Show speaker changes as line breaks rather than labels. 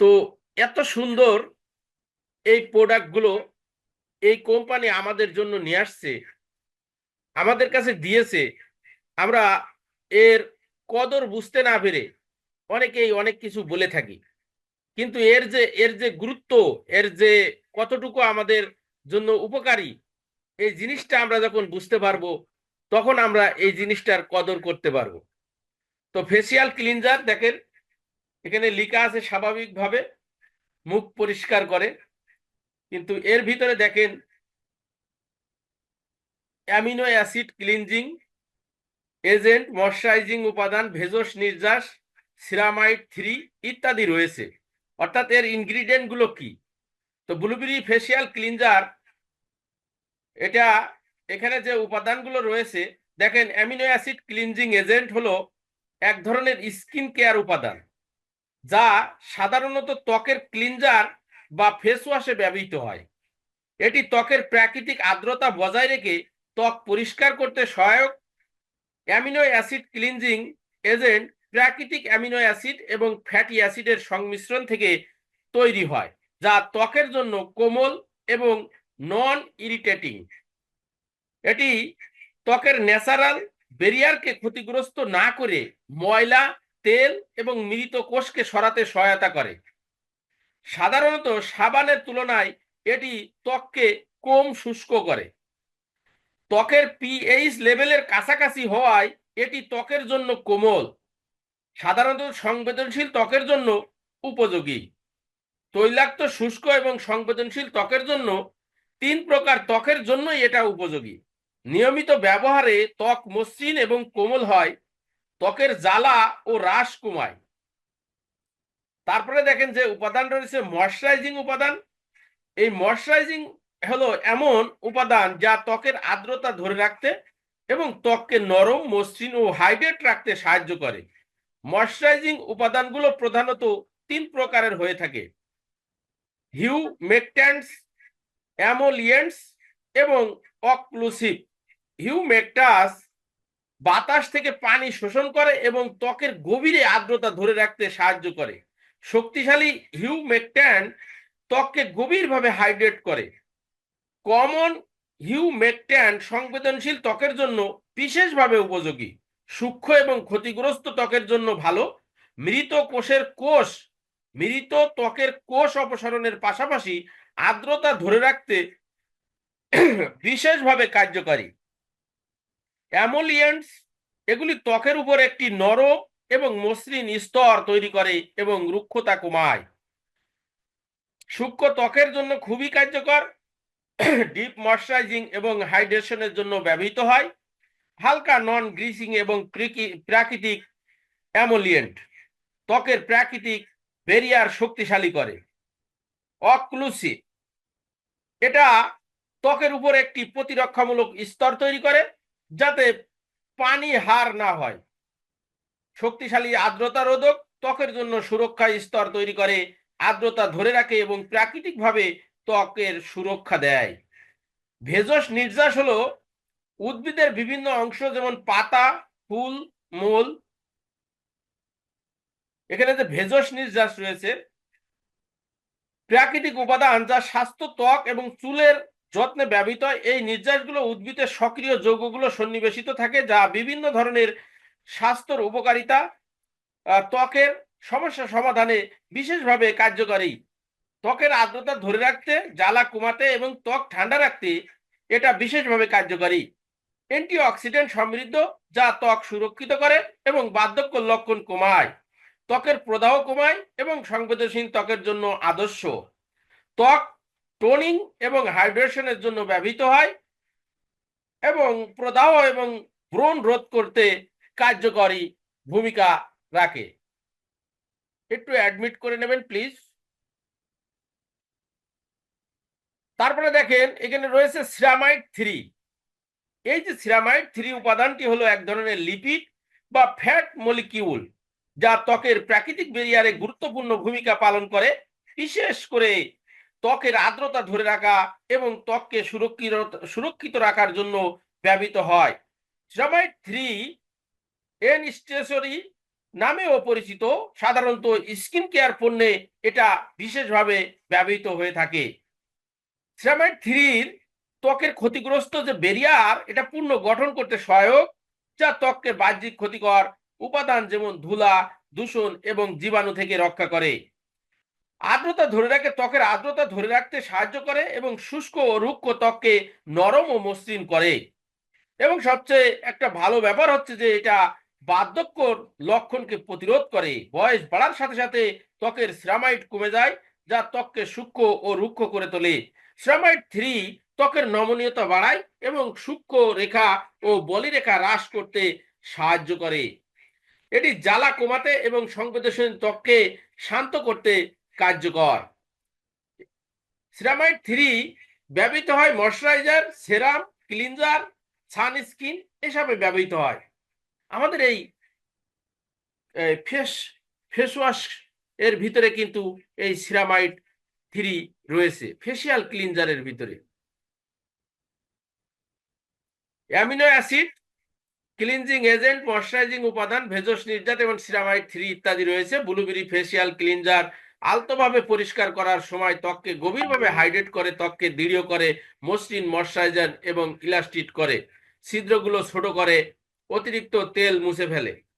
তো এত সুন্দর এই প্রোডাক্টগুলো এই কোম্পানি আমাদের জন্য নিয়ে আসছে, আমাদের কাছে দিয়েছে। আমরা এর কদর বুঝতে না পেরে অনেকেই অনেক কিছু বলে থাকি। কিন্তু এর যে এর যে গুরুত্ব, এর যে কতটুকু আমাদের জন্য উপকারী, এই জিনিসটা আমরা যখন বুঝতে পারব, তখন আমরা এই জিনিসটার কদর করতে পারব। তো ফেসিয়াল ক্লিনজার দেখেন এখানে লেখা আছে স্বাভাবিকভাবে মুখ পরিষ্কার করে, কিন্তু এর ভিতরে দেখেন amino acid cleansing agent, moisturising উপাদান ভেজস নির্যাস, সিরামাইড থ্রি ইত্যাদি রয়েছে। অর্থাৎ এর ইনগ্রিডিয়েন্টগুলো কি? তো ব্লুবেরি ফেসিয়াল ক্লিনজার, এটা এখানে যে উপাদানগুলো রয়েছে, দেখেন অ্যামিনো অ্যাসিড ক্লিনজিং এজেন্ট হলো এক ধরনের স্কিন কেয়ার উপাদান। যা সাধারণত ত্বকের ক্লিনজার বা ফেস ওয়াশে ব্যবহৃত হয়। এটি ত্বকের প্রাকৃতিক আর্দ্রতা বজায় রেখে ত্বক পরিষ্কার করতে সহায়ক। অ্যামিনো অ্যাসিড ক্লিনজিং এজেন্ট প্রাকৃতিক অ্যামিনো অ্যাসিড এবং ফ্যাটি অ্যাসিডের সংমিশ্রণ থেকে তৈরি হয়, যা ত্বকের জন্য কোমল এবং নন ইরিটেটিং এটি ত্বকের ন্যাচারাল ব্যারিয়ারকে ক্ষতিগ্রস্ত না করে ময়লা তেল এবং মৃত কোষকে সরাতে সহায়তা করে। সাধারণত সাবানের তুলনায় এটি ত্বককে কম শুষ্ক করে। ত্বকের পিএইচ লেভেলের কাছাকাছি হওয়ায় এটি ত্বকের জন্য কোমল, সাধারণত সংবেদনশীল ত্বকের জন্য উপযোগী। তৈলাক্ত, শুষ্ক এবং সংবেদনশীল ত্বকের জন্য তিন প্রকার ত্বকের জন্যই এটা উপযোগী। নিয়মিত ব্যবহারে ত্বক মসৃণ এবং কোমল হয়। ত্বকের জ্বালা ও হ্রাস কমায়। তারপরে দেখেন যে উপাদান রয়েছে ময়শ্চারাইজিং উপাদান। এই ময়শ্চারাইজিং হলো এমন উপাদান যা ত্বকের আর্দ্রতা ধরে রাখতে এবং ত্বককে নরম, মসৃণ ও হাইড্রেট রাখতে সাহায্য করে। ময়শ্চারাইজিং উপাদানগুলো প্রধানত তিন প্রকারের হয়ে থাকে। হিউমেকট্যান্টস অ্যামোলিয়েন্টস এবং অক্লুসিভ হিউমেকটাস বাতাস থেকে পানি শোষণ করে এবং ত্বকের গভীরে আর্দ্রতা ধরে রাখতে সাহায্য করে। শক্তিশালী হিউমেকট্যান ত্বককে গভীরভাবে হাইড্রেট করে। কমন হিউমেকট্যান সংবেদনশীল ত্বকের জন্য বিশেষভাবে উপযোগী। সূক্ষ্ম এবং ক্ষতিগ্রস্ত ত্বকের জন্য ভালো। মৃত কোষের কোষ, মৃত ত্বকের কোষ অপসারণের পাশাপাশি আর্দ্রতা ধরে রাখতে বিশেষভাবে কার্যকারী। অ্যামোলিয়েন্টস এগুলি ত্বকের উপর একটি নরম এবং মসৃণ স্তর তৈরি করে এবং রুক্ষতা কমায়। সূক্ষ্ম ত্বকের জন্য খুবই কার্যকর ডিপ ময়শ্চারাইজিং এবং হাইড্রেশনের জন্য ব্যবহৃত হয়। হালকা নন গ্রিসিং এবং প্রাকৃতিক অ্যামোলিয়েন্ট ত্বকের প্রাকৃতিক বেরিয়ার শক্তিশালী করে। অক্লুসিভ এটা ত্বকের উপর একটি প্রতিরক্ষামূলক স্তর তৈরি করে। যাতে পানি হার না হয়। শক্তিশালী আর্দ্রতা রোধক ত্বকের জন্য সুরক্ষা স্তর তৈরি করে, আর্দ্রতা ধরে রাখে এবং প্রাকৃতিকভাবে ত্বকের সুরক্ষা দেয়। ভেষজ নির্যাস হলো উদ্ভিদের বিভিন্ন অংশ, যেমন পাতা, ফুল, মূল। এখানে যে ভেষজ নির্যাস রয়েছে, প্রাকৃতিক উপাদান যা স্বাস্থ্য, ত্বক এবং চুলের যত্নে ব্যবহৃত এই নির্যাসগুলো উদ্ভিদের সক্রিয় যৌগগুলো সন্নিবেশিত থাকে, যা বিভিন্ন ধরনের স্বাস্থ্যর উপকারিতা ত্বকের সমস্যা সমাধানে বিশেষভাবে কার্যকারী। ত্বকের আর্দ্রতা ধরে রাখতে, জ্বালা কমাতে এবং ত্বক ঠান্ডা রাখতে এটা বিশেষভাবে কার্যকারী। অ্যান্টিঅক্সিডেন্ট সমৃদ্ধ, যা ত্বক সুরক্ষিত করে এবং বার্ধক্য লক্ষণ কমায়। ত্বকের প্রদাহ কমায় এবং সংবেদনশীল ত্বকের জন্য আদর্শ। ত্বক টোনিং এবং হাইড্রেশনের জন্য ব্যবহৃত হয় এবং প্রদাহ এবং ব্রণ রোধ করতে কার্যকরী ভূমিকা রাখে। একটু অ্যাডমিট করে নেবেন প্লিজ তারপরে দেখেন, এখানে রয়েছে সিরামাইড থ্রি এই যে সিরামাইড থ্রি উপাদানটি হলো এক ধরনের লিপিড বা ফ্যাট মলিকিউল যা ত্বকের প্রাকৃতিক বেরিয়ারে গুরুত্বপূর্ণ ভূমিকা পালন করে, বিশেষ করে ত্বকের আর্দ্রতা ধরে রাখা এবং ত্বককে সুরক্ষিত সুরক্ষিত রাখার জন্য ব্যবহৃত হয়। সিরামাইড থ্রি এন স্টেশরি নামেও পরিচিত। সাধারণত স্কিন কেয়ার পণ্যে এটা বিশেষভাবে ব্যবহৃত হয়ে থাকে। সিরামাইড থ্রির ত্বকের ক্ষতিগ্রস্ত যে বেরিয়ার এটা পূর্ণ গঠন করতে সহায়ক, যা ত্বককে বাহ্যিক ক্ষতিকর উপাদান যেমন ধুলা, দূষণ এবং জীবাণু থেকে রক্ষা করে। আর্দ্রতা ধরে রাখে ত্বকের আর্দ্রতা ধরে রাখতে সাহায্য করে এবং শুষ্ক ও রুক্ষ ত্বককে নরম ও মসৃণ করে। এবং সবচেয়ে একটা ভালো ব্যাপার হচ্ছে যে এটা বার্ধক্যর লক্ষণকে প্রতিরোধ করে। বয়স বাড়ার সাথে সাথে ত্বকের সিরামাইড কমে যায়, যা ত্বককে সূক্ষ্ম ও রুক্ষ করে তোলে। সিরামাইড থ্রি ত্বকের নমনীয়তা বাড়ায় এবং সূক্ষ্ম রেখা ও বলিরেখা হ্রাস করতে সাহায্য করে। এটি জ্বালা কমাতে এবং সংবেদনশীল ত্বককে শান্ত করতে কার্যকর। সিরামাইড থ্রি ব্যবহৃত হয় ময়শ্চারাইজার, সেরাম, ক্লিনজার, সানস্ক্রিন এসবে ব্যবহৃত হয়। আমাদের এই ফেস ফেস ওয়াশ এর ভিতরে কিন্তু এই সিরামাইড থ্রি রয়েছে, ফেসিয়াল ক্লিনজারের ভিতরে। Amino acid, cleansing agent, moisturising উপাদান ভেজস নির্যাত এবং সিরামাইড থ্রি ইত্যাদি রয়েছে। ব্লুবেরি ফেসিয়াল ক্লিনজার আলতোভাবে পরিষ্কার করার সময় ত্বককে গভীরভাবে হাইড্রেট করে, ত্বককে দৃঢ় করে, মসৃণ ময়শ্চারাইজার এবং ইলাস্টিট করে। ছিদ্রগুলো ছোট করে, অতিরিক্ত তেল মুছে ফেলে।